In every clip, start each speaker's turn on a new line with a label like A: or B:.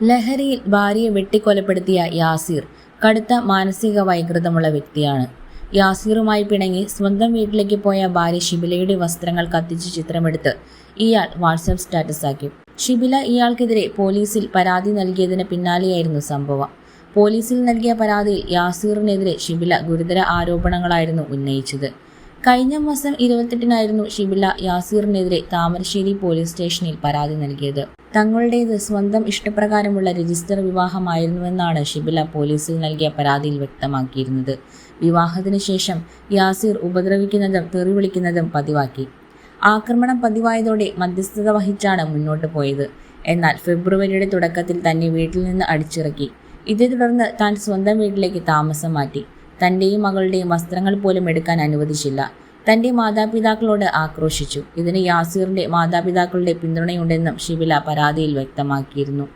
A: ലഹരിയിൽ ഭാര്യയെ വെട്ടിക്കൊലപ്പെടുത്തിയ യാസീർ കടുത്ത മാനസിക വൈകൃതമുള്ള വ്യക്തിയാണ്. യാസീറുമായി പിണങ്ങി സ്വന്തം വീട്ടിലേക്ക് പോയ ഭാര്യ ഷിബിലയുടെ വസ്ത്രങ്ങൾ കത്തിച്ച് ചിത്രമെടുത്ത് ഇയാൾ വാട്സാപ്പ് സ്റ്റാറ്റസാക്കി. ഷിബില ഇയാൾക്കെതിരെ പോലീസിൽ പരാതി നൽകിയതിന് പിന്നാലെയായിരുന്നു സംഭവം. പോലീസിൽ നൽകിയ പരാതിയിൽ യാസീറിനെതിരെ ഷിബില ഗുരുതര ആരോപണങ്ങളായിരുന്നു ഉന്നയിച്ചത്. കഴിഞ്ഞ മാസം ഇരുപത്തെട്ടിനായിരുന്നു ഷിബില യാസീറിനെതിരെ താമരശ്ശേരി പോലീസ് സ്റ്റേഷനിൽ പരാതി നൽകിയത്. തങ്ങളുടേത് സ്വന്തം ഇഷ്ടപ്രകാരമുള്ള രജിസ്റ്റർ വിവാഹമായിരുന്നുവെന്നാണ് ഷിബില പോലീസിൽ നൽകിയ പരാതിയിൽ വ്യക്തമാക്കിയിരുന്നത്. വിവാഹത്തിന് ശേഷം യാസീർ ഉപദ്രവിക്കുന്നതും തെറി വിളിക്കുന്നതും പതിവാക്കി. ആക്രമണം പതിവായതോടെ മധ്യസ്ഥത വഹിച്ചാണ് മുന്നോട്ട് പോയത്. എന്നാൽ ഫെബ്രുവരിയുടെ തുടക്കത്തിൽ തന്നെ വീട്ടിൽ നിന്ന് അടിച്ചിറക്കി. ഇതേ തുടർന്ന് താൻ സ്വന്തം വീട്ടിലേക്ക് താമസം മാറ്റി. തന്റെയും മകളുടെയും വസ്ത്രങ്ങൾ പോലും എടുക്കാൻ അനുവദിച്ചില്ല. തന്റെ മാതാപിതാക്കളോട് ആക്രോശിച്ചു. ഇതിന് യാസീറിന്റെ മാതാപിതാക്കളുടെ പിന്തുണയുണ്ടെന്നും ഷിബില പരാതിയിൽ വ്യക്തമാക്കിയിരുന്നു.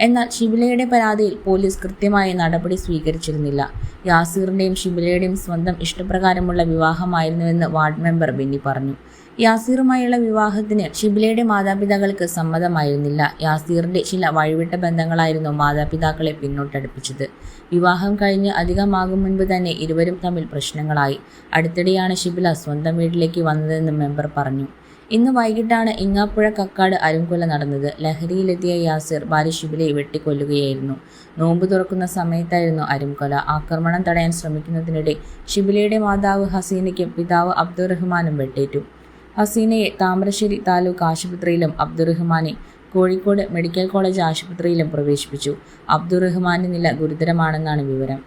A: എന്നാൽ ഷിബിലയുടെ പരാതിയിൽ പോലീസ് കൃത്യമായ നടപടി സ്വീകരിച്ചിരുന്നില്ല. യാസീറിന്റെയും ഷിബിലയുടെയും സ്വന്തം ഇഷ്ടപ്രകാരമുള്ള വിവാഹമായിരുന്നുവെന്ന് വാർഡ് മെമ്പർ ബിന്നി പറഞ്ഞു. യാസീറുമായുള്ള വിവാഹത്തിന് ഷിബിലയുടെ മാതാപിതാക്കൾക്ക് സമ്മതമായിരുന്നില്ല. യാസീറിന്റെ ചില വഴിവിട്ട ബന്ധങ്ങളായിരുന്നു മാതാപിതാക്കളെ പിന്നോട്ടടുപ്പിച്ചത്. വിവാഹം കഴിഞ്ഞ് അധികമാകും മുൻപ് തന്നെ ഇരുവരും തമ്മിൽ പ്രശ്നങ്ങളായി. അടുത്തിടെയാണ് ഷിബില സ്വന്തം വീട്ടിലേക്ക് വന്നതെന്ന് മെമ്പർ പറഞ്ഞു. ഇന്ന് വൈകിട്ടാണ് ഇങ്ങാപ്പുഴ കക്കാട് അരുംകൊല നടന്നത്. ലഹരിയിലെത്തിയ യാസിർ ഭാര്യ ഷിബിലയെ വെട്ടിക്കൊല്ലുകയായിരുന്നു. നോമ്പ് തുറക്കുന്ന സമയത്തായിരുന്നു അരുംകൊല. ആക്രമണം തടയാൻ ശ്രമിക്കുന്നതിനിടെ ഷിബിലയുടെ മാതാവ് ഹസീനയ്ക്കും പിതാവ് അബ്ദുറഹ്മാനും വെട്ടേറ്റു. ഹസീനയെ താമരശ്ശേരി താലൂക്ക് ആശുപത്രിയിലും അബ്ദുറഹ്മാനെ കോഴിക്കോട് മെഡിക്കൽ കോളേജ് ആശുപത്രിയിലും പ്രവേശിപ്പിച്ചു. അബ്ദുറഹ്മാന്റെ നില ഗുരുതരമാണെന്നാണ് വിവരം.